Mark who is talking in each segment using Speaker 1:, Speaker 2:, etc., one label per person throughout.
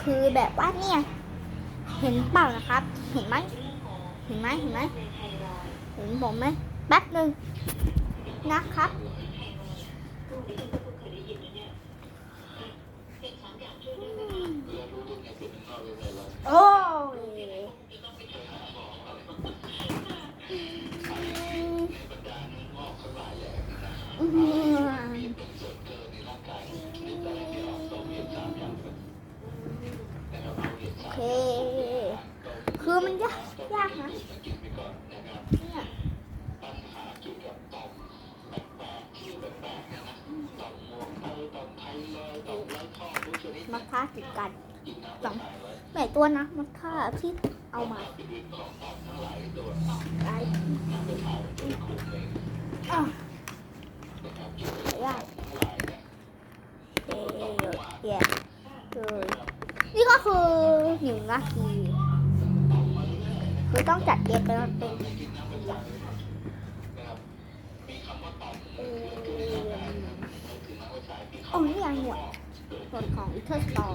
Speaker 1: คือแบบว่าเนี่ย เห็นเปล่านะครับ เห็นไหมเห็นไหมเห็นไหมเห็นผมไหมแป๊บหนึ่งนะครับโอ้ยอืม คคือมันยากยากนะเนี่ยมะพร้าวติดกันสองหลายตัวนะมะพร้าที่เอามาไอ้อะยากเอ๊ะเย้คือนี่ก็คือ หนึ่งนาทีคือต้องจัดเกมไปมันเป็นเอ่อโอ้นี่ยังหมวดส่วนของอีเทอร์สตอง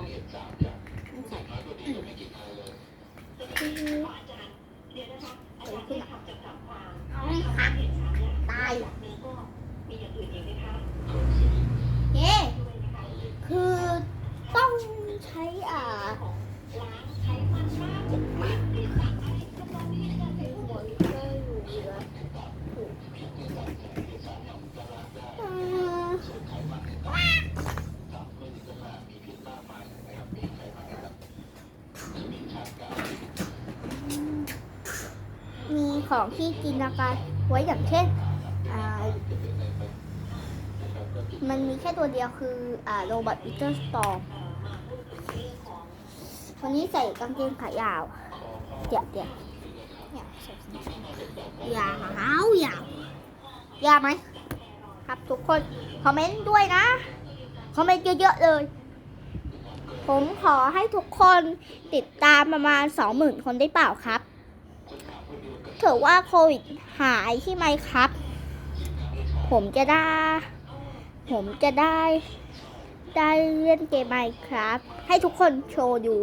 Speaker 1: ไม่ใส่คือตาย ของที่จินตนาการไว้อย่างเช่นมันมีแค่ตัวเดียวคือโรบอทอิเตอร์สตอร์วันนี้ใส่กางเกงขายาวเดี๋ยวเดี๋ยวยใส่ยาวยาวยาวไหมครับทุกคน คอมเมนต์ด้วยนะ คอมเมนต์เยอะๆเลย ผมขอให้ทุกคนติดตามประมาณสองหมื่นคนได้เปล่าครับ ถือว่าโควิดหายใช่ไหมครับ ผมจะได้ ผมจะได้ ได้เล่นเกมไหมครับ ให้ทุกคนโชว์ดู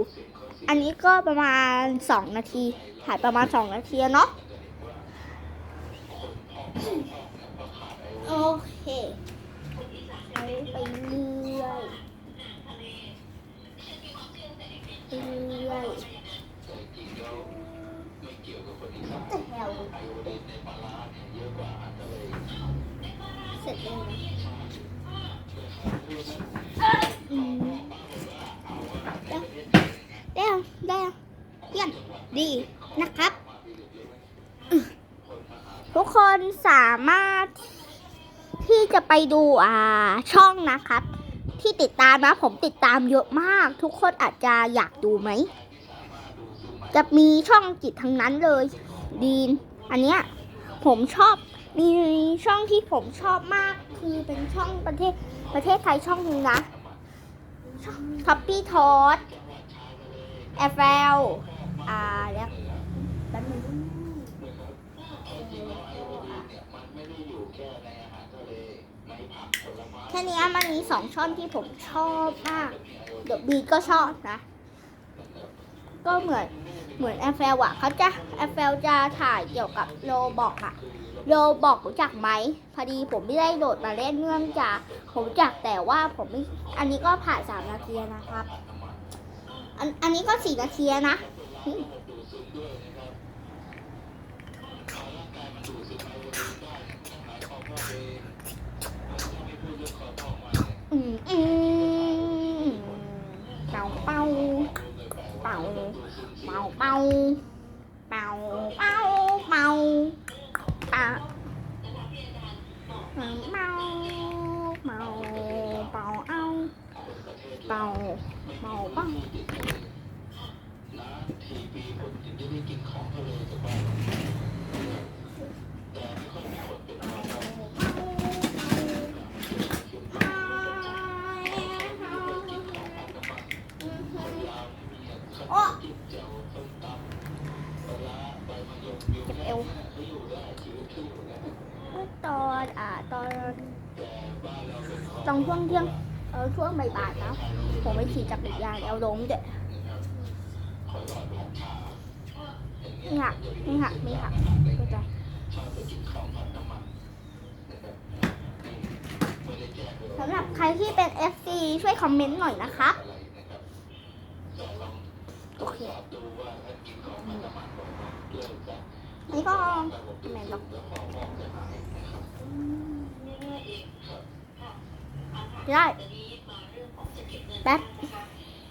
Speaker 1: อันนี้ก็ประมาณ 2 นาทีถ่ายประมาณ 2 นาทีเนาะโอเคไปไปเรื่อยไปเรื่อยแต่แถว เสร็จแล้วได้แล้วได้แล้วเยี่ยมดีนะครับ ทุกคนสามารถที่จะไปดูอ่าช่องนะครับ ที่ติดตามนะผมติดตามเยอะมาก ทุกคนอาจจะอยากดูไหม จะมีช่องจิตทั้งนั้นเลยดีน อันเนี้ยผมชอบมีช่องที่ผมชอบมาก คือเป็นช่องประเทศประเทศไทยช่องหนึงนะท็อปปี้ทอสแอฟเฟลอ่าแล้วแป๊บนึงแค่นี้มันมีสองช่องที่ผมชอบมาก เดี๋ยวบีก็ชอบนะ ก็เหมือน เหมือนแอฟเฟลอะเขาจะแอฟเฟลจะถ่ายเกี่ยวกับโรบอกอะโรบอกรู้จักไหมพอดีผมไม่ได้โหลดมาเล่นเนื่องจากผมจักแต่ว่าผมไม่อันนี้ก็ผ่านสามนาทีนะครับ อันอันนี้ก็สี่นาทีนะ ป่าเป่าเป่าเป่าเป่าเป่าเป่าเป่าเป่าเป่าเอาเป่าเป่าเป่า เอวตอนอ่าตอนตอนช่วงเที่ยงเออช่วงบ่ายๆนะผมไปขี่จักรยานเอาล้มเด็ดไม่หักไม่หักไม่หักเข้าใจสำหรับใครที่เป็น FC ช่วยคอมเมนต์หน่อยนะครับโอเค นี่ก็แมนหรอกได้แป๊บ